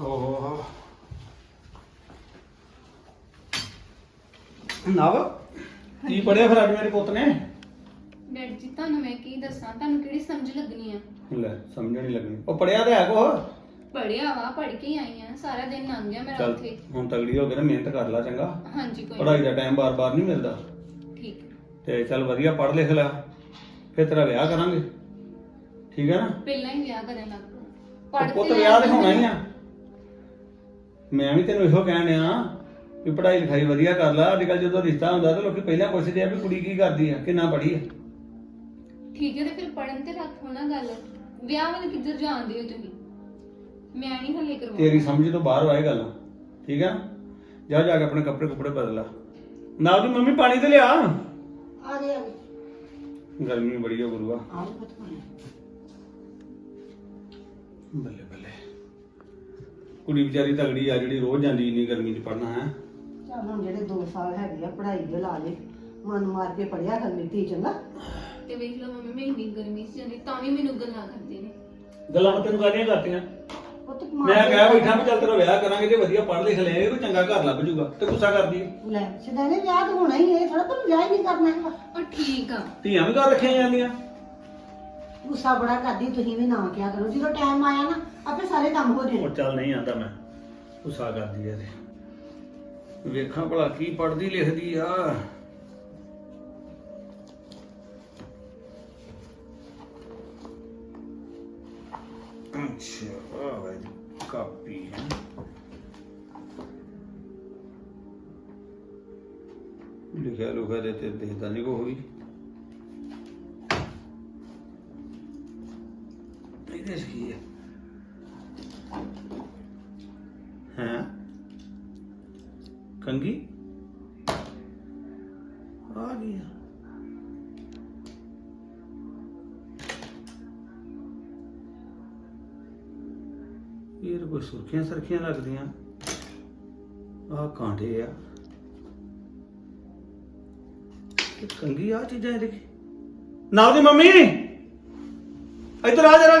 ਹੋ। ਨਵ? ਕੀ ਪੜਿਆ ਫਿਰ ਅੱਜ ਮੇਰੇ ਪੁੱਤ ਨੇ? ਡੈਡ ਜੀ ਤੁਹਾਨੂੰ ਮੈਂ ਕੀ ਦੱਸਾਂ? ਤੁਹਾਨੂੰ ਕਿਹੜੀ ਸਮਝ ਲੱਗਣੀ ਆ? ਲੈ ਸਮਝ ਨਹੀਂ ਲੱਗਣੀ। ਉਹ ਪੜਿਆ ਤੇ ਹੈ ਕੋ ਪੜਿਆ ਵਾ ਪੜ ਕੇ ਹੀ ਆਈ ਆ। ਸਾਰਾ ਦਿਨ ਲੰਘ ਗਿਆ ਮੇਰਾ ਚੱਲ ਉੱਥੇ। ਹੁਣ ਤਗੜੀ ਹੋ ਕੇ ਨਾ ਮਿਹਨਤ ਕਰ ਲੈ ਚੰਗਾ। ਹਾਂਜੀ ਕੋਈ ਪੜਾਈ ਦਾ ਟਾਈਮ ਬਾਰ-ਬਾਰ ਨਹੀਂ ਮਿਲਦਾ। ਠੀਕ। ਤੇ ਚੱਲ ਵਧੀਆ ਪੜ ਲਿਖ ਲੈ। ਫਿਰ ਤੇਰਾ ਵਿਆਹ ਕਰਾਂਗੇ। ਠੀਕ ਹੈ ਨਾ? ਪਹਿਲਾਂ ਹੀ ਵਿਆਹ ਕਰਨ ਲੱਗ ਪਓ ਉਹ ਪੜ੍ਹ ਪੁੱਤ ਤੇ ਵਿਆਹ ਤੇ ਹੋਣਾ ਹੀ ਆ। ਮੈਂ ਵੀ ਤੈਨੂੰ ਇਹੋ ਕਹਿਣ ਡਿਆ ਵੀ ਪੜ੍ਹਾਈ ਲਿਖਾਈ ਵਧੀਆ ਕਰ ਲੈ। ਅੱਜ ਕੱਲ ਜਦੋਂ ਰਿਸ਼ਤਾ ਹੁੰਦਾ ਤਾਂ ਲੋਕੀ ਪਹਿਲਾਂ ਪੁੱਛਦੇ ਆ ਵੀ ਕੁੜੀ ਕੀ ਕਰਦੀ ਆ ਕਿੰਨਾ ਪੜ੍ਹੀ ਆ। ਠੀਕ ਹੈ ਤੇ ਫਿਰ ਪੜਨ ਤੇ ਰੱਖੋ ਨਾ ਗੱਲ। ਵਿਆਹ ਵਾਲੇ ਕਿੱਧਰ ਜਾਂਦੇ ਹੋ ਤੁਸੀਂ? ਮੈਂ ਨਹੀਂ ਹਲੇ ਕਰਵਾਉਣਾ। ਤੇਰੀ ਸਮਝ ਤੋਂ ਬਾਹਰ ਆਏ ਗੱਲ। ਠੀਕ ਆ? ਜਾ ਜਾ ਕੇ ਆਪਣੇ ਕੱਪੜੇ ਕੁਪੜੇ ਬਦਲਾ। ਨਾ ਉਹਦੀ ਮੰਮੀ ਪਾਣੀ ਤੇ ਲਿਆ। ਆ ਗਏ ਆ ਗਏ। ਗਰਮੀ ਬੜੀ ਹੋ ਗੁਰੂਆ। ਆਹ ਪੁੱਤ ਪਾਣੀ। ਬੱਲੇ ਬੱਲੇ। ਕੁੜੀ ਵਿਚਾਰੀ ਤਗੜੀ ਆ ਜਿਹੜੀ ਰੋਜ਼ ਜਾਂਦੀ ਇੰਨੀ ਗਰਮੀ 'ਚ ਪੜਨਾ ਹੈ? ਚੱਲ ਹੁਣ ਜਿਹੜੇ 2 ਸਾਲ ਹੈਗੇ ਆ ਪੜ੍ਹਾਈ ਦੇ ਲਾ ਲੈ। ਮਨ ਮਾਰ ਕੇ ਪੜਿਆ ਕਰ ਮਿੱਟੀ ਚੰਗਾ? ਤੇ ਵੇਖ ਲਓ ਮੰਮੀ ਮੈਂ ਇੰਨੀ ਗਰਮੀ ਸੀ ਜਾਂਦੀ ਤਾਂ ਵੀ ਮੈਨੂੰ ਗੱਲਾਂ ਕਰਦੇ ਨੇ। ਗੱਲਾਂ ਮੈਂ ਤੈਨੂੰ ਕਾਹਦੀਆਂ ਕਰਤੀਆਂ? ਪੁੱਤ ਮੈਂ ਕਹਿਆ ਬੈਠਾ ਵੀ ਚੱਲ ਤੇਰਾ ਵਿਆਹ ਕਰਾਂਗੇ ਜੇ ਵਧੀਆ ਪੜ੍ਹ ਲਿਖ ਲਿਆ ਕੋਈ ਚੰਗਾ ਘਰ ਲੱਭ ਜੂਗਾ ਤੇ ਗੁੱਸਾ ਕਰਦੀ ਹੈ। ਲੈ ਸਿਧਾਣੇ ਵਿਆਹ ਤਾਂ ਹੋਣਾ ਹੀ ਹੈ ਥੋੜਾ ਪਰ ਵਿਆਹ ਹੀ ਨਹੀਂ ਕਰਨਾ ਹੈਗਾ। ਉਹ ਠੀਕ ਆ। ਧੀਆਂ ਵੀ ਘਰ ਰੱਖੀਆਂ ਜਾਂਦੀਆਂ। ਗੁੱਸਾ ਬੜਾ ਕਰਦੀ ਤੁਸੀਂ ਵੀ ਨਾ ਕਿਆ ਕਰੋ। ਜਦੋਂ ਟਾਈਮ ਆਇਆ ਨਾ, ਆਪੇ ਸਾਰੇ ਕੰਮ ਹੋ ਉਹ ਚੱਲ ਨਹੀਂ ਆਂਦਾ ਮੈਂ। ਗੁੱਸਾ ਕਰਦੀ ਐ ਤੇ ਵੇਖਾਂ ਭਲਾ ਕੀ ਪੜਦੀ ਲਿਖਦੀ ਆ। ਅੱਛਾ ਆ ਵੇ ਕਾਪੀ ਹੈ। ਲਿਖਿਆ ਲੁਖਿਆ ਤੇ ਤੇ ਦੇਖਦਾ ਨਹੀਂ ਕੋ ਹੋਈ ਕੀ ਹੈ? ਹੈ ਕੰਗੀ ਆ? ਗਿਆ ਇਹ ਕੋਈ ਸੁਰਖੀਆਂ ਸਰਖੀਆਂ ਲੱਗਦੀਆਂ। ਆ ਕਾਂਟੇ ਆ। ਇਹ ਕੰਗੀ ਆ ਚੀਜ਼ਾਂ ਇਹਦੇ ਕੀ ਨਾ ਦੀ ਮੰਮੀ! ਇੱਧਰ ਆ ਜਰਾ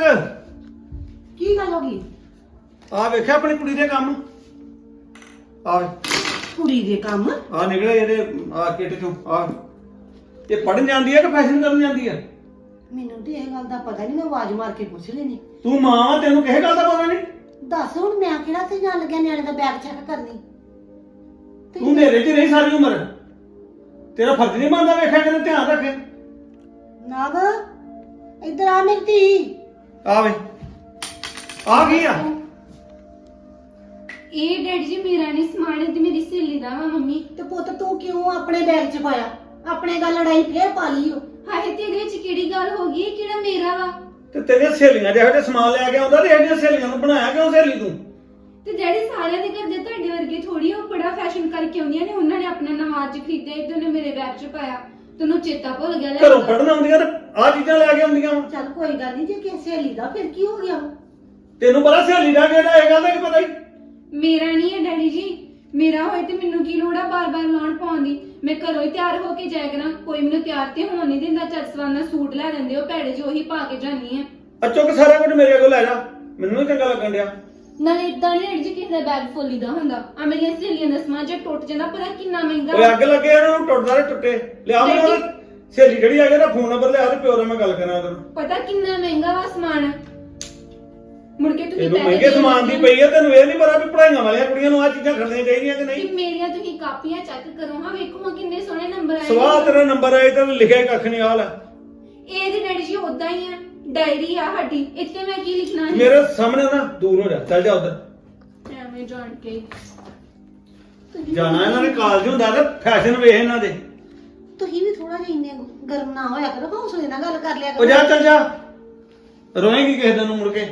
ਕੀ ਗੱਲ ਹੋ ਗਈ? ਆ ਵੇਖਿਆ ਆਪਣੀ ਕੁੜੀ ਦੇ ਕੰਮ? ਆ ਕੁੜੀ ਦੇ ਕੰਮ? ਆ ਨਿਕਲਿਆ ਇਹਦੇ ਆ ਕਿਟ ਚੋਂ ਆ ਇਹ ਪੜਨ ਜਾਂਦੀ ਹੈ ਕਿ ਫੈਸ਼ਨ ਕਰਨ ਜਾਂਦੀ ਹੈ ਮੈਨੂੰ ਤੇ ਇਹ ਗੱਲ ਦਾ ਪਤਾ ਨਹੀਂ ਮੈਂ ਆਵਾਜ਼ ਮਾਰ ਕੇ ਪੁੱਛ ਲੈਣੀ ਤੂੰ ਮਾਂ ਵਾਂ, ਤੈਨੂੰ ਕਿਸੇ ਗੱਲ ਦਾ ਪਤਾ ਨਹੀਂ? ਦੱਸ ਹੁਣ ਮੈਂ ਕਿਹੜਾ ਤੇ ਜਾਣ ਲੱਗਿਆ ਨਿਆਣੇ ਦਾ ਬੈਗ ਚੈੱਕ ਕਰਨੀ? ਤੇ ਤੂੰ ਨੇਰੇ 'ਚ ਰਹੀ ਸਾਰੀ ਉਮਰ। ਤੇਰਾ ਫਰਜ਼ ਨਹੀਂ ਬਣਦਾ ਵੇਖਿਆ ਕਿ ਧਿਆਨ ਰੱਖੇ ਨਾਗ ਇੱਧਰ ਆ ਮੇਰੀ ਧੀ। ਆ ਵੇ ਆ ਗਈ ਆ? ਇਹ ਡੈਡ ਜੀ ਮੇਰਾ ਨਹੀਂ ਸਮਾਨ ਇਹ ਤੇ ਮੇਰੀ ਸਹੇਲੀ ਦਾ ਵਾ ਮੰਮੀ। ਤੇ ਪੁੱਤ ਤੂੰ ਕਿਉਂ ਆਪਣੇ ਬੈਗ 'ਚ ਪਾਇਆ? ਆਪਣੇ ਗੱਲ ਲੜਾਈ ਫੇਰ ਪਾ ਲਈ ਓ। ਹਾਏ ਤੇ ਇਹਦੇ ਵਿੱਚ ਕਿਹੜੀ ਗੱਲ ਹੋ ਗਈ? ਇਹ ਕਿਹੜਾ ਮੇਰਾ ਵਾ? ਤੇ ਤੇਰੀਆਂ ਸਹੇਲੀਆਂ ਜਿਹੋ ਜਿਹਾ ਸਮਾਨ ਲੈ ਕੇ ਆਉਂਦਾ ਤੇ ਇਹਦੀਆਂ ਸਹੇਲੀਆਂ ਨੂੰ ਬਣਾਇਆ ਕਿਉਂ ਸਹੇਲੀ ਤੂੰ? ਤੇ ਡੈਡੀ ਸਾਰਿਆਂ ਦੇ ਘਰ ਦੇ ਤੁਹਾਡੇ ਵਰਗੇ ਥੋੜੀ ਉਹ ਬੜਾ ਫੈਸ਼ਨ ਕਰਕੇ ਆਉਂਦੀਆਂ ਨੇ। ਉਹਨਾਂ ਨੇ ਆਪਣਾ ਨਵਾਂ ਅੱਜ ਖਰੀਦਿਆ ਇਹ ਨੇ ਮੇਰੇ ਬੈਗ 'ਚ ਪਾਇਆ। ਤੈਨੂੰ ਚੇਤਾ ਭੁੱਲ ਗਿਆ ਲੈ ਘਰੋਂ ਪੜਨ ਆਉਂਦੀਆਂ ਤੇ ਆ ਚੀਜ਼ਾਂ ਲੈ ਕੇ ਆਉਂਦੀਆਂ ਵਾਂ। ਚੱਲ ਕੋਈ ਗੱਲ ਨਹੀਂ ਜੇ ਕਿਸੇ ਸਹੇਲੀ ਦਾ ਫਿਰ ਕੀ ਹੋ ਗਿਆ? ਤੈਨੂੰ ਪਤਾ ਸਹੇਲੀ ਦਾ ਕਿਹੜਾ ਇਹ ਗੱਲ ਦਾ ਕੀ ਪਤਾ ਹੀ? ਮੇਰਾ ਨਹੀਂ ਹੈ ਡੈਡੀ ਜੀ। ਮੇਰਾ ਹੋਏ ਤੇ ਮੈਨੂੰ ਕੀ ਲੋੜ ਆ ਬਾਰ-ਬਾਰ ਲਾਉਣ ਪਾਉਣ ਦੀ? ਮੈਂ ਘਰੋਂ ਹੀ ਤਿਆਰ ਹੋ ਕੇ ਜਾਇਆ ਕਰਾਂ। ਕੋਈ ਮੈਨੂੰ ਤਿਆਰ ਤੇ ਹੋਣ ਨਹੀਂ ਦਿੰਦਾ। ਚਰਸਵਾਨਾ ਸੂਟ ਲੈ ਦਿੰਦੇ ਉਹ ਭੈੜੇ ਜਿਹੇ ਉਹੀ ਪਾ ਕੇ ਜਾਨੀ ਆ। ਆ ਚੁੱਕ ਸਾਰਾ ਕੁਝ ਮੇਰੇ ਕੋਲ ਲੈ ਜਾ। ਮੈਨੂੰ ਨਹੀਂ ਚੰਗਾ ਲੱਗਣ ਡਿਆ। ਨਾਲੇ ਇਦਾਂ ਨਹੀਂ ਡੈਡੀ ਜੀ ਕਿਸੇ ਦਾ ਬੈਗ ਫੁੱਲੀ ਦਾ ਹੁੰਦਾ। ਆ ਮੇਰੀਆਂ ਸਹੇਲੀਆਂ ਦਾ ਸਮਾਨ ਜੇ ਟੁੱਟ ਜਾਂਦਾ ਪਤਾ ਕਿੰਨਾ ਮਹਿੰਗਾ? ਓਏ ਅੱਗ ਲੱਗੇ ਇਹਨਾਂ ਨੂੰ ਟੁੱਟਦਾ ਤੇ ਟੁੱਟੇ। ਲਿਆ। ਉਹਦਾ। ਸਹੇਲੀ ਜਿਹੜੀ ਆ ਗਿਆ ਨਾ ਫੋਨ ਨੰਬਰ ਲਿਆ ਤੇ ਪਿਓ ਨਾਲ ਮੈਂ ਗੱਲ ਕਰਾਂ ਉਹਦੇ ਪਤਾ ਕਿੰਨਾ ਮਹਿੰਗਾ ਵਾ ਸਮਾਨ? ਮੁੜ ਕੇ ਤੁਸੀਂ ਤੈਨੂੰ ਪੈਸੇ ਮਹਿੰਗੇ ਦੇ ਸਮਾਨ ਦੀ। ਪਈ ਆ ਤੈਨੂੰ ਇਹ ਨਹੀਂ ਪਤਾ ਵੀ ਪੜਾਈਆਂ ਵਾਲੀਆਂ ਕੁੜੀਆਂ ਨੂੰ ਆ ਚੀਜ਼ਾਂ ਖਰੀਦਣੀਆਂ ਚਾਹੀਦੀਆਂ ਕਿ ਕਿ ਨਹੀਂ ਮੇਰੀਆਂ ਤੁਸੀਂ ਕਾਪੀਆਂ ਚੈੱਕ ਕਰੋ ਹਾਂ ਵੇਖੋ ਹਾਂ ਕਿੰਨੇ ਸੋਹਣੇ ਨੰਬਰ ਆਏ ਸਵਾਲ ਤੇਰਾ ਨੰਬਰ ਆਏ ਤਾਂ ਲਿਖਿਆ ਕੱਖ ਨਹੀਂ ਹਾਲ ਆ ਇਹ ਤੇ ਡੈਡੀ ਜੀ ਉਦਾਂ ਹੀ ਆ ਡਾਇਰੀ ਆ ਸਾਡੀ ਇੱਥੇ ਮੈਂ ਕੀ ਲਿਖਣਾ ਹੈ? ਮੇਰੇ ਸਾਹਮਣੇ ਨਾ ਦੂਰ ਹੋ ਜਾ ਚੱਲ ਜਾ ਉਧਰ। ਐਵੇਂ ਜਾਣ ਕੇ। ਤੁਸੀਂ ਜਾਣਾ ਇਹਨਾਂ ਦੇ ਕਾਲਜ ਹੁੰਦਾ ਤੇ ਫੈਸ਼ਨ ਵੇਖ ਇਹਨਾਂ ਦੇ। ਤੁਸੀਂ ਵੀ ਥੋੜਾ ਜਿਹਾ ਇੰਨੇ ਗਰਮ ਨਾ ਹੋਇਆ ਕਰੋ ਹੌਸਲੇ ਨਾਲ ਗੱਲ ਕਰ ਲਿਆ ਉਹ ਜਾ ਕਰੋ ਚੱਲ ਜਾ। ਰੋਏਗੀ ਕਿਸੇ ਦਿਨ ਨੂੰ ਮੁੜ ਕੇ।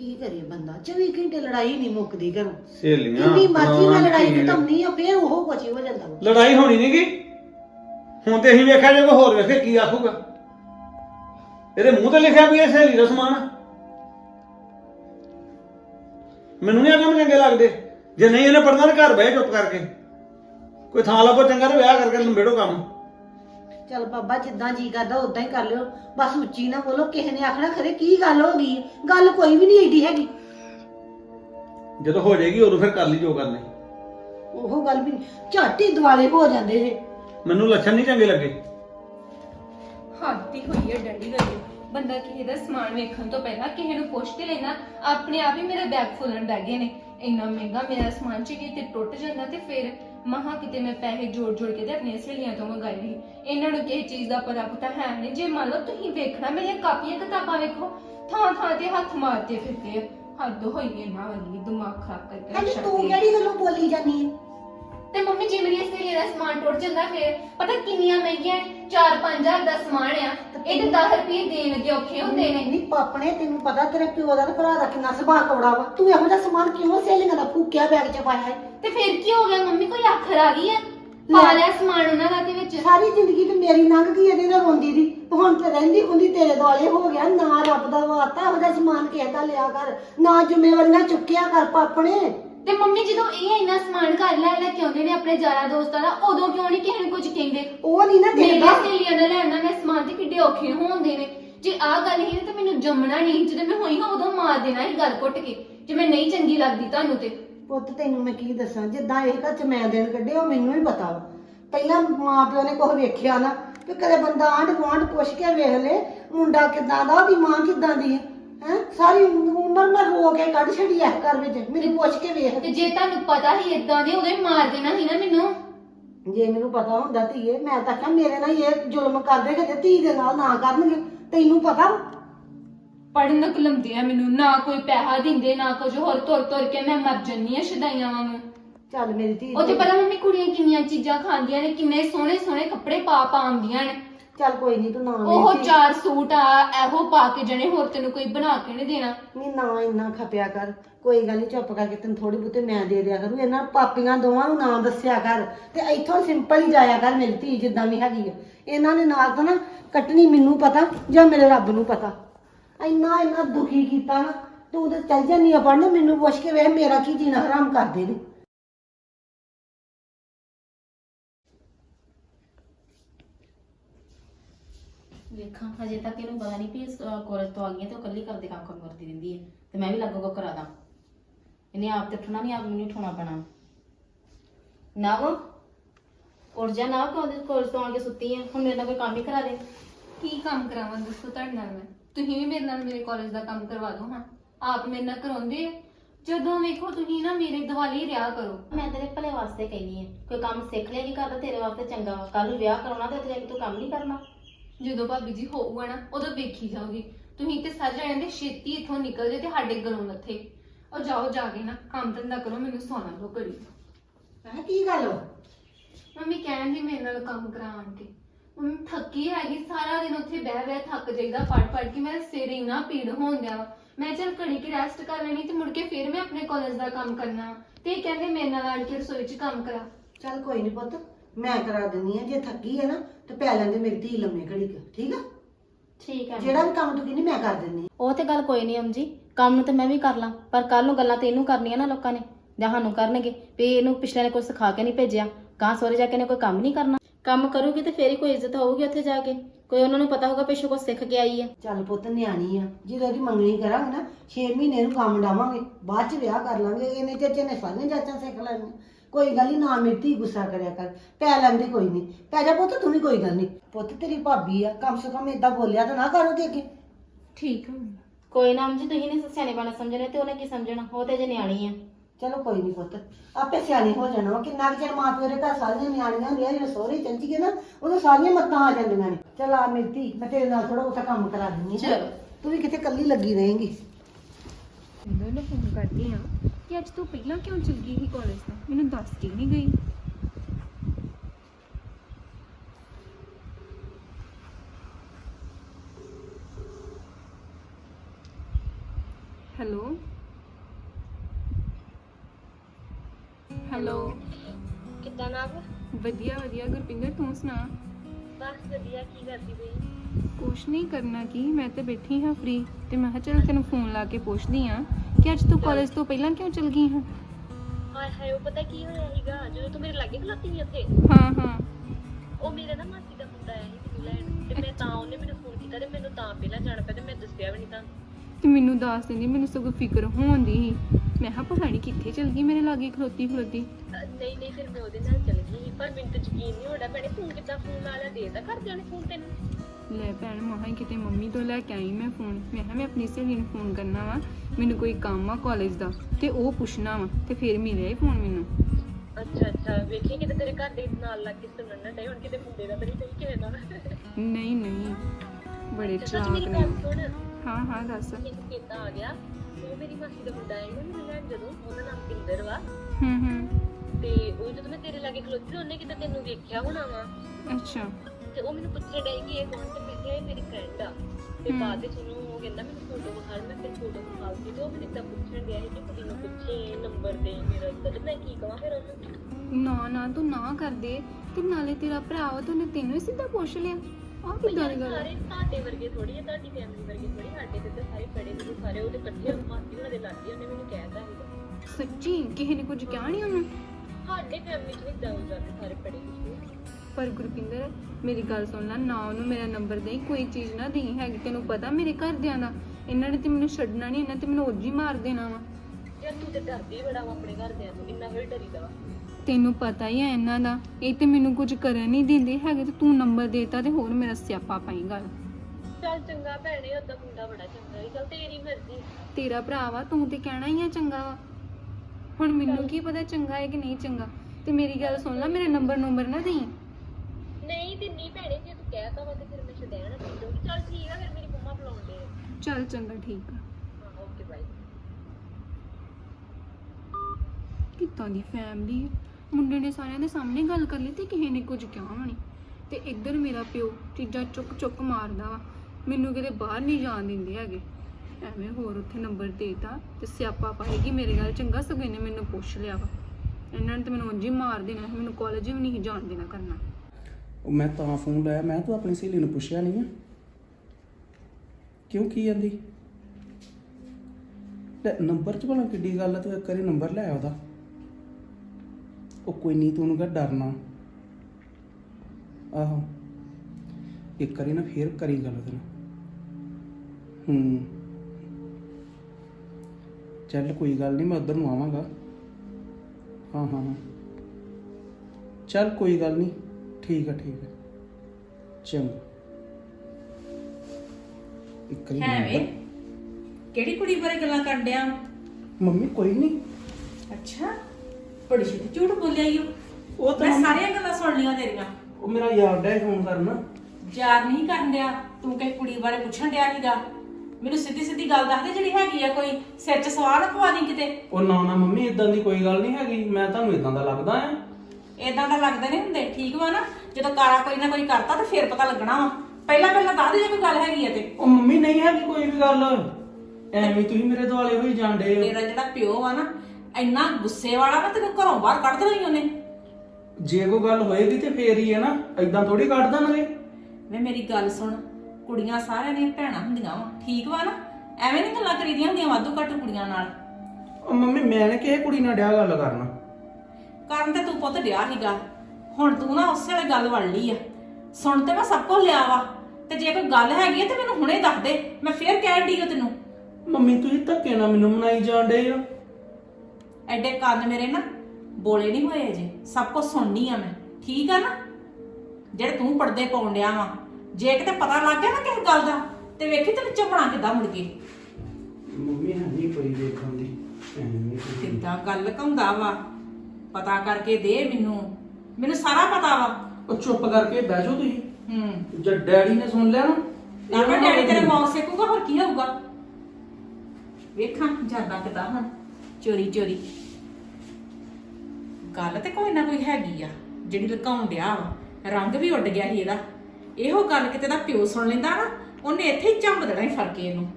ਕੀ ਕਰੇ ਬੰਦਾ? 24 ਘੰਟੇ ਲੜਾਈ ਨਹੀਂ ਮੁੱਕਦੀ ਘਰੋਂ। ਸਹੇਲੀਆਂ ਜਿੰਨੀ ਮਰਜ਼ੀ ਨਾਲ ਲੜਾਈ। ਖਤਮਨੀ ਆ ਫੇਰ ਉਹ ਕੁਛ ਹੀ ਜਾਂਦਾ ਵਾ। ਲੜਾਈ ਹੋਣੀ ਨਹੀਂ ਗੀ? ਹੁਣ ਤੇ ਅਸੀਂ ਵੇਖਿਆ ਜੇ ਕੋਈ ਹੋਰ ਵੇਖੇ ਕੀ ਆਖੂਗਾ। ਇਹਦੇ ਮੂੰਹ ਤੇ ਲਿਖਿਆ ਵੀ ਇਹ ਸਹੇਲੀ ਦਾ ਸਮਾਨ ਆ। ਮੈਨੂੰ ਨਹੀਂ ਆ ਕੰਮ ਚੰਗੇ ਲੱਗਦੇ। ਜੇ ਨਹੀਂ ਇਹਨੇ ਪੜਨਾ ਤਾਂ ਘਰ ਬਹਿ ਚੁੱਪ ਕਰਕੇ। ਕੋਈ ਥਾਂ ਲੱਭੋ ਚੰਗਾ ਤੇ ਵਿਆਹ ਕਰਕੇ ਲੰਬੇੜੋ ਕੰਮ। ਚੱਲ ਬਾਬਾ ਜਿੱਦਾਂ ਜੀ ਕਰਦਾ ਉਦਾਂ ਹੀ ਕਰ ਲਿਓ। ਬਸ ਉੱਚੀ ਨਾ ਬੋਲੋ ਕਿਸੇ ਨੇ ਆਖਣਾ ਖਰੇ ਕੀ ਗੱਲ ਹੋ ਗਈ? ਗੱਲ ਕੋਈ ਵੀ ਨਹੀਂ ਏਡੀ ਹੈਗੀ। ਜਦੋਂ ਹੋ ਜਾਏਗੀ ਉਦੋਂ ਫਿਰ ਕਰ ਲਈ ਜੋ ਕਰਨੇ ਉਹ ਗੱਲ ਵੀ ਨਹੀਂ। ਝੱਟ ਹੀ ਦਿਵਾਲੇ ਹੋ ਜਾਂਦੇ ਜੇ। ਮੈਨੂੰ ਲੱਛਣ ਨਹੀਂ ਚੰਗੇ ਲੱਗੇ? ਹਾਦੀ ਹੋਈ ਹੈ ਡੈਡੀ ਵਾਲੀ ਬੰਦਾ ਕਿਸੇ ਦਾ ਸਮਾਨ ਵੇਖਣ ਤੋਂ ਪਹਿਲਾਂ ਕਿਸੇ ਨੂੰ ਪੁੱਛ ਕੇ ਲੈਣਾ ਆਪਣੇ ਆਪ ਹੀ ਮੇਰੇ ਬੈਗ ਫੁੱਲਣ ਲੱਗ ਗਏ ਨੇ। ਇੰਨਾ ਮਹਿੰਗਾ ਮੇਰਾ ਸਮਾਨ ਚ ਤੇ ਟੁੱਟ ਜਾਂਦਾ ਤੇ ਫਿਰ ਮਹਾ ਕਿਤੇ ਮੈਂ ਪੈਸੇ ਜੋੜ ਜੋੜ ਕੇ ਤੇ ਆਪਣੀਆਂ ਸਹੇਲੀਆਂ ਤੋਂ ਮੰਗਾਈ ਲਈ ਇਹਨਾਂ ਨੂੰ ਕਿਸੇ ਚੀਜ਼ ਦਾ ਪਤਾ ਪਤਾ ਹੈ ਨਹੀਂ। ਜੇ ਮੰਨ ਲਓ ਤੁਸੀਂ ਵੇਖਣਾ ਮੇਰੀਆਂ ਕਾਪੀਆਂ ਕਿਤਾਬਾਂ ਵੇਖੋ ਥਾਂ ਥਾਂ ਤੇ ਹੱਥ ਮਾਰਦੇ ਫਿਰਦੇ ਆ। ਹੱਦ ਹੋਈ ਇਹਨਾਂ ਵਾਲੀ ਦਿਮਾਗ ਖਰਾਬ ਕਰਕੇ ਤੇ। ਕਿਹੜੀ ਗੱਲੋਂ ਬੋਲੀ ਜਾਨੀ ਹੈ ਤੇ ਮੰਮੀ ਜੀ ਮੇਰੀ ਸਹੇਲੀ ਦਾ ਸਮਾਨ ਟੁੱਟ ਜਾਂਦਾ ਫਿਰ ਪਤਾ ਕਿੰਨੀਆਂ ਮਹਿੰਗੀਆਂ 4-5000 ਦਾ ਸਮਾਨ ਆ। ਇਹ ਤੇ 10 ਰੁਪਏ ਦੇਣ ਦੇ ਔਖੇ ਹੁੰਦੇ ਨੇ। ਨਹੀਂ ਪਾਪਣੇ ਤੈਨੂੰ ਪਤਾ ਤੇਰੇ ਪਿਓ ਦਾ ਤੇ ਭਰਾ ਦਾ ਕਿੰਨਾ ਸੁਭਾਅ ਕੌੜਾ ਵਾ। ਤੂੰ ਇਹੋ ਜਿਹਾ ਸਮਾਨ ਕਿਉਂ ਸੇਲਿੰਗ ਦਾ ਫੂਕਿਆ ਬੈਗ ਚ ਪਾਇਆ ਹੈ? ਤੇ ਫਿਰ ਕੀ ਹੋ ਗਿਆ? ਮੰਮੀ ਕੋਈ ਆਖਰ ਆ ਗਈ ਹੈ ਪਾ ਲਿਆ ਸਮਾਨ ਉਹਨਾਂ ਦਾ ਤੇ ਵਿੱਚ। ਸਾਰੀ ਜ਼ਿੰਦਗੀ ਤੇ ਮੇਰੀ ਲੰਘ ਗਈ ਇਹਦੇ ਨਾਲ ਰੋਂਦੀ ਦੀ? ਹੁਣ ਤੇ ਰਹਿੰਦੀ ਹੁੰਦੀ ਤੇਰੇ ਦੁਆਲੇ ਹੋ ਗਿਆ। ਨਾ ਰੱਬ ਦਾ ਵਾਤਾ ਇਹੋ ਜਿਹਾ ਸਮਾਨ ਕਿਸੇ ਦਾ ਲਿਆ ਕਰ। ਨਾ ਜ਼ਿੰਮੇਵਾਰੀਆਂ ਚੁੱਕਿਆ ਕਰ ਪਾਪਣੇ ਤੇ ਮੰਮੀ ਜਦੋਂ ਇਹ ਇੰਨਾ ਸਮਾਨ ਘਰ ਲੈ ਲੈ ਕੇ ਆਉਂਦੇ ਨੇ ਆਪਣੇ ਯਾਰਾਂ ਦੋਸਤਾਂ ਦਾ ਉਦੋਂ ਕਿਉਂ ਨਹੀਂ ਕਿਸੇ ਨੂੰ ਕੁਝ ਕਹਿੰਦੇ? ਉਹ ਨਹੀਂ ਨਾ ਮੇਰੇ ਦੇਖਦਾ ਸਹੇਲੀਆਂ ਦਾ ਲੈਣਾ ਮੈਂ ਸਮਾਨ ਤੇ ਕਿੱਡੇ ਔਖੇ ਹੁੰਦੇ ਨੇ। ਜੇ ਆਹ ਗੱਲ ਹੀ ਤੇ ਮੈਨੂੰ ਜੰਮਣਾ ਨਹੀਂ ਜਦੋਂ ਮੈਂ ਹੋਈ ਹਾਂ ਉਦੋਂ ਮਾਰ ਦੇਣਾ ਸੀ ਗੱਲ ਘੁੱਟ ਕੇ। ਜੇ ਮੈਂ ਨਹੀਂ ਚੰਗੀ ਲੱਗਦੀ ਤੁਹਾਨੂੰ ਤੇ। ਪੁੱਤ ਤੈਨੂੰ ਮੈਂ ਕੀ ਦੱਸਾਂ? ਜਿੱਦਾਂ ਇਹ ਘਰ ਚ ਮੈਂ ਦਿਨ ਕੱਢੇ ਉਹ ਮੈਨੂੰ ਹੀ ਪਤਾ ਵਾ। ਪਹਿਲਾਂ ਮਾਂ ਪਿਓ ਨੇ ਕੁਝ ਵੇਖਿਆ ਨਾ ਕਿ ਕਦੇ ਬੰਦਾ ਆਂਢ ਗੁਆਂਢ ਪੁੱਛ ਕੇ ਵੇਖ ਲੈ ਮੁੰਡਾ ਕਿੱਦਾਂ ਦਾ ਉਹਦੀ ਮਾਂ ਕਿੱਦਾਂ ਦੀ ਹੈ ਹੈ? ਸਾਰੀ ਉਮਰ ਮੈਂ ਰੋ ਕੇ ਕੱਢ ਛੜੀ ਐ ਘਰ ਵਿੱਚ। ਮੈਨੂੰ ਪੁੱਛ ਕੇ ਵੇਖ। ਤੇ ਜੇ ਤੁਹਾਨੂੰ ਪਤਾ ਹੀ ਇਦਾਂ ਦੇ ਹੀ ਮਾਰ ਦੇਣਾ ਸੀ ਨਾ ਮੈਨੂੰ? ਜੇ ਮੈਨੂੰ ਪਤਾ ਹੁੰਦਾ ਧੀਏ ਮੈਂ ਤਾਂ ਕਿਹਾ ਮੇਰੇ ਨਾਲ ਹੀ ਇਹ ਜ਼ੁਲਮ ਕਰਦੇ ਕਿ ਧੀ ਦੇ ਨਾਲ ਨਾ ਕਰਨਗੇ। ਤੈਨੂੰ ਪਤਾ? ਪੜਨ ਕਲਮਦੇ ਆ ਮੈਨੂੰ। ਨਾ ਕੋਈ ਪੈਸਾ ਦਿੰਦੇ ਨਾ ਕੁਝ ਹੋਰ। ਤੁਰ ਤੁਰ ਕੇ ਮੈਂ ਮਰ ਜੰਨੀ ਆ ਸ਼ਦਾਈਆਂ ਵਾਂਗੂ। ਚੱਲ ਮੇਰੀ ਧੀ ਉਹ ਤੇ ਪਤਾ ਮੰਮੀ ਕੁੜੀਆਂ ਕਿੰਨੀਆਂ ਚੀਜ਼ਾਂ ਖਾਂਦੀਆਂ ਨੇ ਕਿੰਨੇ ਸੋਹਣੇ ਸੋਹਣੇ ਕੱਪੜੇ ਪਾ ਪਾ ਆਉਂਦੀਆਂ ਨੇ। ਚੱਲ ਕੋਈ ਨਹੀਂ ਤੂੰ ਨਾ ਉਹ ਚਾਰ ਸੂਟ ਆ ਇਹੋ ਪਾ ਕੇ ਜਣੇ ਹੋਰ ਤੈਨੂੰ ਕੋਈ ਬਣਾ ਕੇ ਨਹੀਂ ਦੇਣਾ। ਨਹੀਂ ਨਾ ਇੰਨਾ ਖਪਿਆ ਕਰ। ਕੋਈ ਗੱਲ ਨਹੀਂ ਚੁੱਪ ਕਰਕੇ ਤੈਨੂੰ ਥੋੜੀ ਬਹੁਤੇ ਮੈਂ ਦੇ ਦਿਆ ਕਰੂੰ। ਇਹਨਾਂ ਪਾਪੀਆਂ ਦੋਵਾਂ ਨੂੰ ਨਾ ਦੱਸਿਆ ਕਰ। ਤੇ ਇੱਥੋਂ ਸਿੰਪਲ ਹੀ ਜਾਇਆ ਕਰ ਮੇਰੀ ਧੀ ਜਿੱਦਾਂ ਵੀ ਹੈਗੀ ਆ। ਇਹਨਾਂ ਨੇ ਨਾਲ ਤਾਂ ਨਾ ਕੱਟਣੀ ਮੈਨੂੰ ਪਤਾ ਜਾਂ ਮੇਰੇ ਰੱਬ ਨੂੰ ਪਤਾ। ਇੰਨਾ ਇੰਨਾ ਦੁਖੀ ਕੀਤਾ ਨਾ ਤੂੰ ਤੇ ਚੱਲ ਜਾਂਦੀ ਆ ਪੜਨ ਮੈਨੂੰ ਪੁੱਛ ਕੇ ਵੇਖ ਮੇਰਾ ਕੀ ਜੀਣਾ ਹਰਾਮ ਕਰਦੇ ਨੇ। ਵੇਖਾਂ। ਹਜੇ ਤੱਕ ਇਹਨੂੰ ਪਤਾ ਨਹੀਂ ਵੀ ਕਾਲਜ ਤੋਂ ਆ ਗਈ ਹੈ ਤੇ ਉਹ ਕੱਲੀ ਕਰਦੇ ਕੰਮ ਕੰਮ ਕਰਦੀ ਰਹਿੰਦੀ ਹੈ। ਤੇ ਮੈਂ ਵੀ ਲੱਗੂਗਾ ਕਰਾ ਦਾਂ। ਇਹਨੇ ਆਪ ਤੇ ਉੱਠਣਾ ਨਹੀਂ ਆਪ ਹੀ ਉਠਾਉਣਾ ਪੈਣਾ। ਨਵ ਉੱਠ ਜਾ ਨਾ ਕਾਲਜ ਕਾਲਜ ਤੋਂ ਆ ਕੇ ਸੁੱਤੀ ਹੈ। ਹੁਣ ਮੇਰੇ ਨਾਲ ਕੋਈ ਕੰਮ ਹੀ ਕਰਾ ਦੇ। ਕੀ ਕੰਮ ਕਰਾਵਾਂ ਦੱਸੋ ਤੁਹਾਡੇ ਨਾਲ ਮੈਂ। ਤੁਸੀਂ ਵੀ ਮੇਰੇ ਨਾਲ ਮੇਰੇ ਕਾਲਜ ਦਾ ਕੰਮ ਕਰਵਾ ਦਿਓ ਹਾਂ। ਆਪ ਮੇਰੇ ਨਾਲ ਕਰਾਉਂਦੇ ਆ। ਜਦੋਂ ਵੇਖੋ ਤੁਸੀਂ ਨਾ ਮੇਰੇ ਦਿਵਾਲੀ ਰਿਆ ਕਰੋ। ਮੈਂ ਤੇਰੇ ਭਲੇ ਵਾਸਤੇ ਕਹਿਨੀ ਹੈ। ਕੋਈ ਕੰਮ ਸਿੱਖ ਲਿਆ ਕੀ ਕਰਦਾ ਤੇਰੇ ਵਾਸਤੇ ਚੰਗਾ ਵਾ। ਕੱਲ ਨੂੰ ਵਿਆਹ ਕਰਾਉਣਾ ਤੇ ਉੱਥੇ ਜਾ ਕੇ ਤੂੰ ਕੰਮ ਨਹੀਂ ਕਰਨਾ। ਜਦੋਂ ਭਾਬੀ ਜੀ ਹੋਊਗਾ ਨਾ ਉਦੋਂ ਵੇਖੀ ਜਾਓਗੀ ਤੁਸੀਂ ਤੇ ਸੱਜ ਜਾਂਦੇ ਛੇਤੀ ਇੱਥੋਂ ਨਿਕਲ ਜੇ ਤੇ ਸਾਡੇ ਗਲੋਂ ਲੱਥੇ ਉਹ ਜਾਓ ਜਾ ਕੇ ਨਾ ਕੰਮ ਧੰਦਾ ਕਰੋ ਮੈਨੂੰ ਸੌਣਾ ਦੋ ਘੜੀ ਮੈਂ ਕੀ ਗੱਲ? ਮੰਮੀ ਕਹਿੰਦੀ ਮੇਰੇ ਨਾਲ ਕੰਮ ਕਰਾਉਣ ਕੇ ਮੰਮੀ ਥੱਕੀ ਹੈਗੀ ਸਾਰਾ ਦਿਨ ਉੱਥੇ ਬਹਿ ਬਹਿ ਥੱਕ ਜਾਈਦਾ ਪੜ ਪੜ ਕੇ ਮੇਰਾ ਸਿਰ ਇੰਨਾ ਪੀੜ ਹੋਣ ਵਾ। ਮੈਂ ਚੱਲ ਘੜੀ ਕੀ ਰੈਸਟ ਕਰ ਲੈਣੀ ਤੇ ਮੁੜ ਕੇ ਫਿਰ ਮੈਂ ਆਪਣੇ ਕਾਲਜ ਦਾ ਕੰਮ ਕਰਨਾ। ਤੇ ਇਹ ਕਹਿੰਦੇ ਮੇਰੇ ਨਾਲ ਆਣ ਕੇ ਰਸੋਈ 'ਚ ਕੰਮ ਕਰਾ ਚੱਲ ਕੋਈ ਨਹੀਂ ਪੁੱਤ ਮੈਂ ਕਰਾ ਦਿੰਦੀ ਆ ਜੇ ਥੱਕੀ ਹੈ ਨਾ ਤੇ ਪੈ ਲੈਂਦੇ ਮੇਰੀ ਧੀ ਲੰਮੇ ਘੜੀ ਕੁ, ਠੀਕ ਆ? ਠੀਕ ਹੈ ਜਿਹੜਾ ਵੀ ਕੰਮ ਤੂੰ ਕਹਿੰਦੀ ਮੈਂ ਕਰ ਦਿੰਦੀ ਉਹ ਤੇ ਗੱਲ ਕੋਈ ਨਹੀਂ ਅਮ ਜੀ ਕੰਮ ਨੂੰ ਤੇ ਮੈਂ ਵੀ ਕਰ ਲਾਂ ਪਰ ਕੱਲ ਨੂੰ ਗੱਲਾਂ ਤੇ ਇਹਨੂੰ ਕਰਨੀਆਂ ਨਾ ਲੋਕਾਂ ਨੇ ਜਾਂ ਸਾਨੂੰ ਕਰਨਗੇ ਵੀ ਇਹਨੂੰ ਪਿਛਲੇ ਨੇ ਕੁਝ ਸਿਖਾ ਕੇ ਨਹੀਂ ਭੇਜਿਆ ਗਾਂ ਸੋਰੇ ਜਾ ਕੇ ਨੇ ਕੋਈ ਕੰਮ ਨਹੀਂ ਕਰਨਾ। ਕੰਮ ਕਰੂਗੀ ਤੇ ਫੇਰ ਹੀ ਕੋਈ ਇੱਜ਼ਤ ਹੋਊਗੀ ਉੱਥੇ ਜਾ ਕੇ ਕੋਈ ਉਹਨਾਂ ਨੂੰ ਪਤਾ ਹੋਊਗਾ ਪਿੱਛੋਂ ਕੁਝ ਸਿੱਖ ਕੇ ਆਈ ਹੈ ਚੱਲ ਪੁੱਤ ਨਿਆਣੀ ਆ ਜਦੋਂ ਇਹਦੀ ਮੰਗਣੀ ਕਰਾਂਗੇ ਨਾ 6 ਮਹੀਨੇ ਨੂੰ ਕੰਮ ਡਾਵਾਂਗੇ ਬਾਅਦ ਚ ਵਿਆਹ ਕਰ ਲਾਂਗੇ ਇਹਨੇ ਚਾਚੇ ਨੇ ਸਾਰੀਆਂ ਜਾਚਾਂ ਸਿੱਖ ਲੈਣੀਆਂ। ਕੋਈ ਗੱਲ ਨਹੀਂ ਨਾ ਮਿਰਤੀ ਗੁੱਸਾ ਕਰਿਆ ਕਰ ਪੈ ਲੈਂਦੇ ਕੋਈ ਨਹੀਂ ਪੈ ਜਾ ਪੁੱਤ ਤੂੰ ਵੀ ਕੋਈ ਗੱਲ ਨਹੀਂ ਪੁੱਤ ਤੇਰੀ ਭਾਬੀ ਆ ਕਮ ਸੇ ਕਮ ਏਦਾਂ ਬੋਲਿਆ ਤਾਂ ਨਾ ਕਰੋ ਤੇ ਅੱਗੇ। ਠੀਕ ਆ। ਕੋਈ ਨਾ ਜੀ ਤੁਸੀਂ ਨਹੀਂ ਸਿਆਣੇ ਬਣਾ ਸਮਝਣੇ ਤੇ ਉਹਨੇ ਕੀ ਸਮਝਣਾ? ਉਹ ਤੇ ਜੇ ਨਿਆਣੀ ਆ। ਚਲੋ ਕੋਈ ਨਹੀਂ ਪੁੱਤ ਆਪੇ ਸਿਆਣੀ ਹੋ ਜਾਣਾ ਵਾ। ਕਿੰਨਾ ਕੁ ਚਿਰ ਮਾਂ ਪਿਓ ਦੇ ਘਰ ਸਾਰੀਆਂ ਨਿਆਣੀਆਂ ਹੁੰਦੀਆਂ ਜਦੋਂ ਸਹੁਰੇ ਚੱਲ ਜੀਏ ਨਾ ਉਦੋਂ ਸਾਰੀਆਂ ਮੱਤਾਂ ਆ ਜਾਂਦੀਆਂ ਨੇ। ਚਲ ਆ ਮਿਰਤੀ ਮੈਂ ਤੇਰੇ ਨਾਲ ਥੋੜਾ ਬਹੁਤਾ ਕੰਮ ਕਰਾ ਦਿੰਦੀ ਹਾਂ। ਚਲੋ। ਤੂੰ ਵੀ ਕਿਤੇ ਕੱਲੀ ਲੱਗੀ ਰਹੇਂਗੀ। ਇਹਨਾਂ ਨੂੰ ਫੋਨ ਕਰਦੀ ਆ ਕਿ ਅੱਜ ਤੂੰ ਪਹਿਲਾਂ ਕਿਉਂ ਚਲ ਗਈ ਸੀ ਕਾਲਜ ਤੋਂ? ਮੈਨੂੰ ਦੱਸ ਕੇ ਨਹੀਂ ਗਈ? ਹੈਲੋ ਹੈਲੋ ਕਿੱਦਾਂ ਨਾ ਵਧੀਆ ਵਧੀਆ। ਗੁਰਪਿੰਦਰ ਤੂੰ ਸੁਣਾ? ਬਸ ਵਧੀਆ ਕੀ ਕਰਦੀ ਪਈ? ਕੁਛ ਨਹੀਂ ਕਰਨਾ ਕੀ ਮੈਂ ਤੇ ਬੈਠੀ ਹਾਂ ਫ੍ਰੀ ਤੇ ਮੈਂ ਕਿਹਾ ਚਲ ਤੈਨੂੰ ਫੋਨ ਲਾ ਕੇ ਪੁੱਛਦੀ ਆ ਕਿ ਅੱਜ ਤੂੰ ਕਾਲਜ ਤੋਂ ਪਹਿਲਾਂ ਕਿਉਂ ਚਲ ਗਈ ਹਾਂ? ਹਾਏ ਹਾਏ ਉਹ ਪਤਾ ਕੀ ਹੋਇਆ ਸੀਗਾ? ਜਦੋਂ ਤੂੰ ਮੇਰੇ ਲਾਗੇ ਖਲੋਤੀ ਸੀ ਉੱਥੇ ਹਾਂ ਹਾਂ। ਉਹ ਮੇਰੇ ਨਾ ਮਾਸੀ ਦਾ ਮੁੰਡਾ ਆਇਆ ਸੀ ਮੈਨੂੰ ਲੈਣ ਤੇ ਮੈਂ ਤਾਂ ਉਹਨੇ ਮੈਨੂੰ ਫੋਨ ਕੀਤਾ ਤੇ ਮੈਨੂੰ ਤਾਂ ਪਹਿਲਾਂ ਜਾਣਾ ਪਿਆ ਤੇ ਮੈਂ ਦੱਸਿਆ ਵੀ ਨਹੀਂ ਤਾਂ। ਤੇ ਮੈਨੂੰ ਦੱਸ ਦਿੰਦੀ ਮੈਨੂੰ ਸਗੋਂ ਫਿਕਰ ਹੋਉਂਦੀ ਸੀ। ਮੈਂ ਕਿਹਾ ਪਤਾ ਨਹੀਂ ਕਿੱਥੇ ਚਲ ਗਈ ਮੇਰੇ ਲਾਗੇ ਖਲੋਤੀ ਖਲੋਤੀ। ਨਹੀਂ ਨਹੀਂ ਫਿਰ ਮੈਂ ਉਹਦੇ ਨਾਲ ਚਲ ਗਈ ਸੀ, ਪਰ ਮੈਨੂੰ ਤਾਂ ਯਕੀਨ ਨਹੀਂ ਹੋਣਾ ਭੈਣੇ ਫੋਨ ਕਿੱਦਾਂ ਫੋਨ ਲਾ ਲਿਆ ਦੇਦਾ ਘਰਦਿਆਂ ਨੇ ਫੋਨ ਤੈਨੂੰ। ਲੈ ਭੈਣ ਮਹਾ ਕਿਤੇ ਮੰਮੀ ਤੋਂ ਲੈ ਕੇ ਆਈ ਮੈਂ ਫੋਨ ਮੈਂ ਕਿਹਾ ਮੈਂ ਆਪਣੀ ਸਹੇਲੀ ਨੂੰ ਫੋਨ ਕਰਨਾ ਵਾ ਮੈਨੂੰ ਕੋਈ ਕੰਮ ਆ ਕਾਲਜ ਦਾ ਤੇ ਉਹ ਪੁੱਛਣਾ ਵਾ ਤੇ ਫਿਰ ਮਿਲਿਆ ਹੀ ਫੋਨ ਮੈਨੂੰ। ਅੱਛਾ ਅੱਛਾ ਵੇਖੀ ਕਿਤੇ ਤੇਰੇ ਘਰ ਦੇ ਨਾਲ ਲੱਗ ਕੇ ਸੁਣਨ ਨਾ ਡੇ ਹੁਣ ਕਿਤੇ ਮੁੰਡੇ ਦਾ ਤੇਰੀ ਨਹੀਂ ਕਿਸੇ ਨਾਲ ਨਹੀਂ ਨਹੀਂ ਬੜੇ ਸੱਚ ਚਾਕ ਮੇਰੀ ਨੇ। ਗੱਲ ਸੁਣ। ਹਾਂ ਹਾਂ ਦੱਸ। ਚੇਤਾ ਆ ਗਿਆ। ਉਹ ਮੇਰੀ ਮਾਸੀ ਦਾ ਮੁੰਡਾ ਆਇਆ ਨਾ ਮੈਨੂੰ ਲੈਣ ਜਦੋਂ। ਉਹਦਾ ਨਾਮ ਪਿੰਦਰ ਵਾ। ਹੂੰ ਹੂੰ। ਤੇ ਉਹ ਜਦੋਂ ਮੈਂ ਤੇਰੇ ਲਾਗੇ ਖਲੋਤੀ ਤੇ ਉਹਨੇ ਕਿਤੇ ਤੈਨੂੰ ਵੇਖਿਆ ਹੋਣਾ ਵਾ? ਅੱਛਾ। ਤੇ ਉਹ ਮੈਨੂੰ ਪੁੱਛਣ ਡਈ ਕਿ ਇਹ ਕੌਣ ਤੇ ਮੈਂ ਕਿਹਾ ਇਹ ਮੇਰੀ ਫਰੈਂਡ ਆ। ਤੇ ਹਮ। ਬਾਅਦ ਵਿੱਚ ਉਹਨੂੰ ਉਹ ਕਹਿੰਦਾ ਮੈਨੂੰ ਫੋਟੋ ਵਿਖਾ ਮੈਂ ਫਿਰ ਫੋਟੋ ਵਿਖਾਉਂਦੀ ਤੇ ਉਹ ਮੈਨੂੰ ਇਦਾਂ ਪੁੱਛਣ ਸੀ ਕਿ ਕੁੜੀ ਨੂੰ ਪੁੱਛੇ ਨੰਬਰ ਦੇ ਮੇਰਾ ਇਦਾਂ ਤੇ ਮੈਂ ਕੀ ਕਹਾਂ ਫਿਰ ਉਹਨੂੰ? ਨਾ ਨਾ ਤੂੰ ਨਾ ਕਰ ਦੇ। ਤੇ ਨਾਲੇ ਤੇਰਾ ਭਰਾ ਵਾ ਤੇ ਉਹਨੇ ਤੈਨੂੰ ਹੀ ਸਿੱਧਾ ਪੁੱਛ ਲਿਆ। ਆਹ ਕਿੱਦਾਂ ਦੀ ਗੱਲ? ਸਾਰੇ ਤੁਹਾਡੇ ਵਰਗੇ ਥੋੜੀ ਆ ਤੁਹਾਡੀ ਫੈਮਿਲੀ ਵਰਗੇ ਥੋੜੀ ਸਾਡੇ ਤੇ ਤਾਂ ਸਾਰੇ ਪੜੇ ਨੇ ਸਾਰੇ ਉਹਦੇ ਇਕੱਠੇ ਮਾਸੀ ਉਹਨਾਂ ਦੇ ਲਾਗੇ ਉਹਨੇ ਮੈਨੂੰ ਕਹਿਤਾ ਸੀਗਾ। ਸੱਚੀ? ਕਿਸੇ ਨੇ ਕੁਝ ਕਿਹਾ ਨਹੀਂ ਉਹਨੂੰ? ਸਾਡੇ ਫੈਮਿਲੀ ਚ ਇਦਾਂ ਹੋ ਜਾਂਦੇ ਸਾਰੇ ਪੜੇ ਲਿਖੇ ਪਰ ਗੁਰਪਿੰਦਰ ਮੇਰੀ ਗੱਲ ਸੁਣ ਲੈ ਨਾ ਉਹਨੂੰ ਮੇਰਾ ਨੰਬਰ ਦੇਈ ਕੋਈ ਚੀਜ਼ ਨਾ ਦੇਈ ਹੈਗੀ ਤੈਨੂੰ ਪਤਾ ਮੇਰੇ ਘਰਦਿਆਂ ਦਾ। ਇਹਨਾਂ ਨੇ ਤੇ ਮੈਨੂੰ ਛੱਡਣਾ ਨਹੀਂ ਇਹਨਾਂ ਤੇ ਮੈਨੂੰ ਹੀ ਮਾਰ ਦੇਣਾ ਵਾ। ਯਾਰ ਤੂੰ ਤੇ ਡਰਦੀ ਬੜਾ ਵਾ ਆਪਣੇ ਘਰਦਿਆਂ ਤੋਂ ਇੰਨਾ ਫਿਰ ਡਰੀਦਾ ਵਾ। ਤੈਨੂੰ ਪਤਾ ਹੀ ਹੈ ਇਹਨਾਂ ਦਾ। ਇਹ ਤੇ ਮੈਨੂੰ ਕੁਝ ਕਰਨ ਨਹੀਂ ਦਿੰਦੇ ਹੈਗੇ ਤੇ ਤੂੰ ਨੰਬਰ ਦੇਤਾ ਤੇ ਹੋਰ ਮੇਰਾ ਸਿਆਪਾ ਪਾਈ ਗੱਲ। ਚੱਲ ਚੰਗਾ ਭੈਣੇ ਉਹਦਾ ਮੁੰਡਾ ਬੜਾ ਚੰਗਾ ਹੈ ਚੱਲ ਤੇਰੀ ਮਰਜ਼ੀ। ਤੇਰਾ ਭਰਾ ਵਾ ਤੂੰ ਤੇ ਕਹਿਣਾ ਹੀ ਆ ਚੰਗਾ ਵਾ। ਹੁਣ ਮੈਨੂੰ ਕੀ ਪਤਾ ਚੰਗਾ ਹੈ ਕਿ ਨਹੀਂ ਚੰਗਾ। ਤੇ ਮੇਰੀ ਗੱਲ ਸੁਣ ਲੈ ਮੇਰਾ ਨੰਬਰ ਨੰਬਰ ਨਾ ਦੇਈ। ਨਹੀਂ ਨਹੀਂ ਭੈਣੇ ਜੇ ਤੂੰ ਕਹਿਤਾ ਵਾ ਤੇ ਫਿਰ ਮੈਂ ਛੱਡਿਆ ਨਾ ਚੀਜ਼ੋਂ ਚੱਲ ਠੀਕ ਆ ਫਿਰ ਮੇਰੀ ਮੰਮਾ ਬੁਲਾਉਂਦੇ ਆ। ਚੱਲ ਚੰਗਾ ਠੀਕ ਆ। ਹਾਂ ਓਕੇ ਬਾਈ ਕਿੱਦਾਂ ਦੀ ਫੈਮਿਲੀ ਮੁੰਡੇ ਨੇ ਸਾਰਿਆਂ ਦੇ ਸਾਹਮਣੇ ਗੱਲ ਕਰ ਲਈ ਤੇ ਕਿਸੇ ਨੇ ਕੁਝ ਕਿਹਾ ਨਹੀਂ। ਤੇ ਇੱਧਰ ਮੇਰਾ ਪਿਓ ਚੀਜ਼ਾਂ ਚੁੱਕ ਚੁੱਕ ਮਾਰਦਾ ਵਾ। ਮੈਨੂੰ ਕਿਤੇ ਬਾਹਰ ਨਹੀਂ ਜਾਣ ਦਿੰਦੇ ਹੈਗੇ। ਐਵੇਂ ਹੋਰ ਉੱਥੇ ਨੰਬਰ ਦੇਤਾ ਤੇ ਸਿਆਪਾ ਪਾਏਗੀ ਮੇਰੇ ਗੱਲ ਚੰਗਾ ਸਗੋਂ ਇਹਨੇ ਮੈਨੂੰ ਪੁੱਛ ਲਿਆ ਵਾ। ਇਹਨਾਂ ਨੇ ਤੇ ਮੈਨੂੰ ਉਂਝ ਹੀ ਮਾਰ ਦੇਣਾ ਸੀ, ਮੈਨੂੰ ਕਾਲਜ ਵੀ ਨਹੀਂ ਜਾਣ ਦੇਣਾ ਕਰਨਾ। ਉਹ ਮੈਂ ਤਾਂ ਫੋਨ ਲਾਇਆ ਮੈਂ ਤੂੰ ਆਪਣੀ ਸਹੇਲੀ ਨੂੰ ਪੁੱਛਿਆ ਨਹੀਂ ਆ? ਕਿਉਂ ਕੀ ਜਾਂਦੀ ਲੈ ਨੰਬਰ ਚ ਭਲਾ ਕਿੱਡੀ ਗੱਲ ਆ ਤੂੰ ਇੱਕ ਵਾਰੀ ਨੰਬਰ ਲੈ ਆ ਉਹਦਾ ਉਹ ਕੋਈ ਨਹੀਂ ਤੂੰ ਉਹਨੂੰ ਕਹ ਡਰਨਾ। ਆਹੋ। ਇੱਕ ਵਾਰੀ ਨਾ ਫੇਰ ਕਰੀ ਗੱਲ ਉਹਦੇ ਨਾਲ। ਹੂੰ। ਚੱਲ ਕੋਈ ਗੱਲ ਨਹੀਂ ਮੈਂ ਉਧਰ ਨੂੰ ਆਵਾਂਗਾ। ਹਾਂ ਹਾਂ ਹਾਂ। ਚੱਲ ਕੋਈ ਗੱਲ ਨਹੀਂ ਠੀਕ ਆ ਠੀਕ ਆ। ਚੰਗਾ। ਇੱਕ ਵਾਰੀ ਹੈ ਵੇ ਕਿਹੜੀ ਕੁੜੀ ਬਾਰੇ ਗੱਲਾਂ ਕਰਨ ਡਿਆ? ਮੰਮੀ ਕੋਈ ਨਹੀਂ ਅੱਛਾ। ਬੜੀ ਛੇਤੀ ਝੂਠ ਬੋਲਿਆ ਈ ਓ। ਉਹ ਤਾਂ ਮੈਂ ਸਾਰੀਆਂ ਗੱਲਾਂ ਸੁਣ ਲਈਆਂ ਤੇਰੀਆਂ। ਉਹ ਮੇਰਾ ਯਾਰ ਦਾ ਫੋਨ ਕਰਨਾ। ਯਾਰ ਨਹੀਂ ਕਰਨ ਡਿਆ। ਤੂੰ ਕਿਸੇ ਕੁੜੀ ਬਾਰੇ ਪੁੱਛਣ ਡਿਆ ਸੀਗਾ। ਮੈਨੂੰ ਸਿੱਧੀ ਸਿੱਧੀ ਗੱਲ ਦੱਸ ਦੇ ਜਿਹੜੀ ਹੈਗੀ ਆ ਕੋਈ। ਸਿਰ 'ਚ ਸਵਾਲ ਪਵਾ ਦੀ ਕਿਤੇ। ਉਹ ਨਾ ਨਾ ਮੰਮੀ ਇਦਾਂ ਦੀ ਕੋਈ ਗੱਲ ਨਹੀਂ ਹੈਗੀ। ਮੈਂ ਤੁਹਾਨੂੰ ਇਦਾਂ ਦਾ ਲੱਗਦਾ ਆ। ਏਦਾਂ ਦਾ ਲੱਗਦੇ ਨਹੀਂ ਹੁੰਦੇ। ਠੀਕ ਵਾ ਨਾ? ਜਦੋਂ ਕਾਰਾ ਕੋਈ ਨਾ ਕੋਈ ਕਰਤਾ ਤਾਂ ਫੇਰ ਪਤਾ ਲੱਗਣਾ ਵਾ। ਪਹਿਲਾਂ ਪਹਿਲਾਂ ਦੱਸ ਦੇ ਜੇ ਕੋਈ ਗੱਲ ਹੈਗੀ ਆ ਤੇ। ਉਹ ਮੰਮੀ ਨਹੀਂ ਹੈਗੀ ਕੋਈ ਵੀ ਗੱਲ। ਐਵੇਂ ਤੁਸੀਂ ਮੇਰੇ ਦੁਆਲੇ ਹੋਈ ਜਾਂਦੇ ਹੋ। ਤੇਰਾ ਜਿਹੜਾ ਪਿਓ ਆ ਨਾ ਇੰਨਾ ਗੁੱਸੇ ਵਾਲਾ ਨਾ ਤੈਨੂੰ ਘਰੋਂ ਬਾਹਰ ਕੱਢ ਦੇਣਾ ਉਹਨੇ। ਜੇ ਕੋਈ ਗੱਲ ਹੋਏਗੀ ਤੇ ਫੇਰ ਹੀ ਹੈ ਨਾ ਇਦਾਂ ਥੋੜੀ ਕੱਢ ਦੇਣਗੇ। ਵੇ ਮੇਰੀ ਗੱਲ ਸੁਣ ਕੁੜੀਆਂ ਸਾਰਿਆਂ ਦੀਆਂ ਭੈਣਾਂ ਹੁੰਦੀਆਂ ਵਾ ਠੀਕ ਵਾ ਨਾ? ਐਵੇਂ ਨਹੀਂ ਗੱਲਾਂ ਕਰੀਦੀਆਂ ਹੁੰਦੀਆਂ ਵਾਧੂ ਘੱਟ ਕੁੜੀਆਂ ਨਾਲ? ਉਹ ਮੰਮੀ ਮੈਂ ਨੇ ਕਿਸੇ ਕੁੜੀ ਨਾਲ ਡਿਆ ਗੱਲ ਕਰਨਾ। ਕਰਨ ਤੇ ਤੂੰ ਪੁੱਤ ਡਿਆ ਸੀਗਾ। ਹੁਣ ਤੂੰ ਨਾ ਉਸੇ ਵਾਲੀ ਗੱਲ ਵੜ ਲਈ ਆ। ਸੁਣ ਤੇ ਮੈਂ ਸਭ ਕੁਝ ਲਿਆ ਵਾ। ਤੇ ਜੇ ਕੋਈ ਗੱਲ ਹੈਗੀ ਆ ਤੇ ਮੈਨੂੰ ਹੁਣੇ ਦੱਸ ਦੇ। ਮੈਂ ਫੇਰ ਕਹਿਣ ਡਈ ਓ ਤੈਨੂੰ। ਮੰਮੀ ਤੁਸੀਂ ਧੱਕੇ ਨਾਲ ਮੈਨੂੰ ਮਨਾਈ ਜਾਂਦੇ ਹੋ ਐਡੇ ਕੰਨ ਮੇਰੇ ਨਾ ਬੋਲੇ ਨਹੀਂ ਹੋਏ ਅਜੇ। ਸਭ ਕੁਝ ਸੁਣਨੀ ਆ ਮੈਂ। ਠੀਕ ਆ ਨਾ? ਜਿਹੜੇ ਤੂੰ ਪਰਦੇ ਪਾਉਣ ਡਿਆ ਵਾ। ਜੇ ਕਿਤੇ ਪਤਾ ਲੱਗ ਗਿਆ ਨਾ ਕਿਸੇ ਗੱਲ ਦਾ ਤੇ ਵੇਖੀ ਤੈਨੂੰ ਚਪਣਾ ਕਿੱਦਾਂ ਮੁੜ ਕੇ। ਮੰਮੀ ਹੈ ਨਹੀਂ ਕੋਈ ਵੇਖਣ ਦੀ ਐਵੇਂ ਤੁਸੀਂ- ਕਿੱਦਾਂ ਗੱਲ ਲਕਾਉਂਦਾ ਵਾ? ਪਤਾ ਕਰਕੇ ਦੇ ਮੈਨੂੰ। ਮੈਨੂੰ ਸਾਰਾ ਪਤਾ ਵਾ। ਉਹ ਚੁੱਪ ਕਰਕੇ ਬਹਿ ਜਾਓ ਤੁਸੀਂ। ਹੂੰ। ਜਦ ਡੈਡੀ ਨੇ ਸੁਣ ਲਿਆ ਨਾ ਤਾਂ ਮੈਂ ਡੈਡੀ ਤੇਰੇ ਮੌਤ ਸੇਕੂਗਾ ਹੋਰ ਕੀ ਹੋਊਗਾ? ਵੇਖਾਂ ਜਾਂਦਾ ਕਿਦਾਂ ਹੁਣ। ਚੋਰੀ ਚੋਰੀ। ਗੱਲ ਤੇ ਕੋਈ ਨਾ ਕੋਈ ਹੈਗੀ ਆ, ਜਿਹੜੀ ਲੁਕਾਉਣ ਡਿਆ ਵਾ। ਰੰਗ ਵੀ ਉੱਡ ਗਿਆ ਸੀ ਇਹਦਾ। ਇਹੋ ਗੱਲ ਕਿਤੇ ਦਾ ਪਿਓ ਸੁਣ ਲੈਂਦਾ ਨਾ, ਉਹਨੇ ਇੱਥੇ ਹੀ ਚੰਬ ਦੇਣਾ ਹੀ ਫੜ ਇਹਨੂੰ।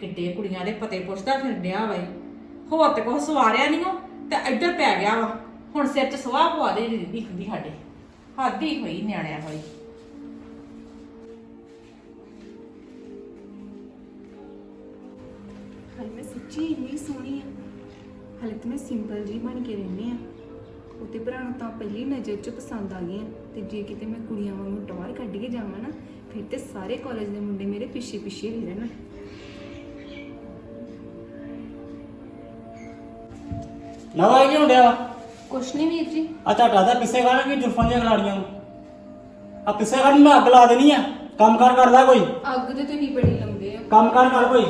ਕਿੱਡੇ ਕੁੜੀਆਂ ਦੇ ਪਤੇ ਪੁੱਛਦਾ ਫਿਰ ਡਿਆ ਵਾ ਇਹ। ਹੋਰ ਤੇ ਕੁਛ ਸਵਾਰਿਆ ਨਹੀਂ ਉਹ, ਤੇ ਇੱਧਰ ਪੈ ਗਿਆ ਵਾ। ਹੁਣ ਸਿਰ 'ਚ ਸਵਾਹ ਪਵਾ ਦੇ ਦੀ ਹੁੰਦੀ ਸਾਡੇ। ਹੱਦ ਹੀ ਹੋਈ ਨਿਆਣਿਆਂ ਵਾਲੀ ਹਾਲੇ ਮੈਂ ਸੱਚੀ ਇੰਨੀ ਸੋਹਣੀ ਆ। ਹਾਲੇ ਤਾਂ ਮੈਂ ਸਿੰਪਲ ਜੀ ਬਣ ਕੇ ਰਹਿੰਦੀ ਆ। ਉਹਤੇ ਭਰਾ ਨੂੰ ਤਾਂ ਪਹਿਲੀ ਨਜ਼ਰ 'ਚ ਪਸੰਦ ਆ ਗਈਆਂ। ਤੇ ਜੇ ਕਿਤੇ ਮੈਂ ਕੁੜੀਆਂ ਵਾਂਗੂ ਟੌਰ ਕੱਢ ਕੇ ਜਾਵਾਂ ਨਾ ਫਿਰ ਤੇ ਸਾਰੇ ਕਾਲਜ ਦੇ ਮੁੰਡੇ ਮੇਰੇ ਪਿੱਛੇ ਪਿੱਛੇ ਹੀ ਰਹਿਣ। ਨਵਾਂ ਕੀ ਹੁੰਦਿਆ? ਕੁਛ ਨਹੀਂ ਵੀਰ ਜੀ। ਆ ਝਾਟਾ ਦਾ ਪਿੱਛੇ ਕੱਢ ਕੇ ਜੁਰਫਾਂ ਦੀਆਂ ਖਿਲਾੜੀਆਂ ਨੂੰ। ਆ ਪਿੱਛੇ ਕੱਢ ਮੈਂ ਅੱਗ ਲਾ ਦੇਣੀ ਆ। ਕੰਮ ਕਰ ਕਰਦਾ ਕੋਈ? ਅੱਗ ਤੇ ਤੁਸੀਂ ਬੜੀ ਲੰਦੇ ਆ। ਕੰਮ ਕਰ ਕਰ ਕੋਈ?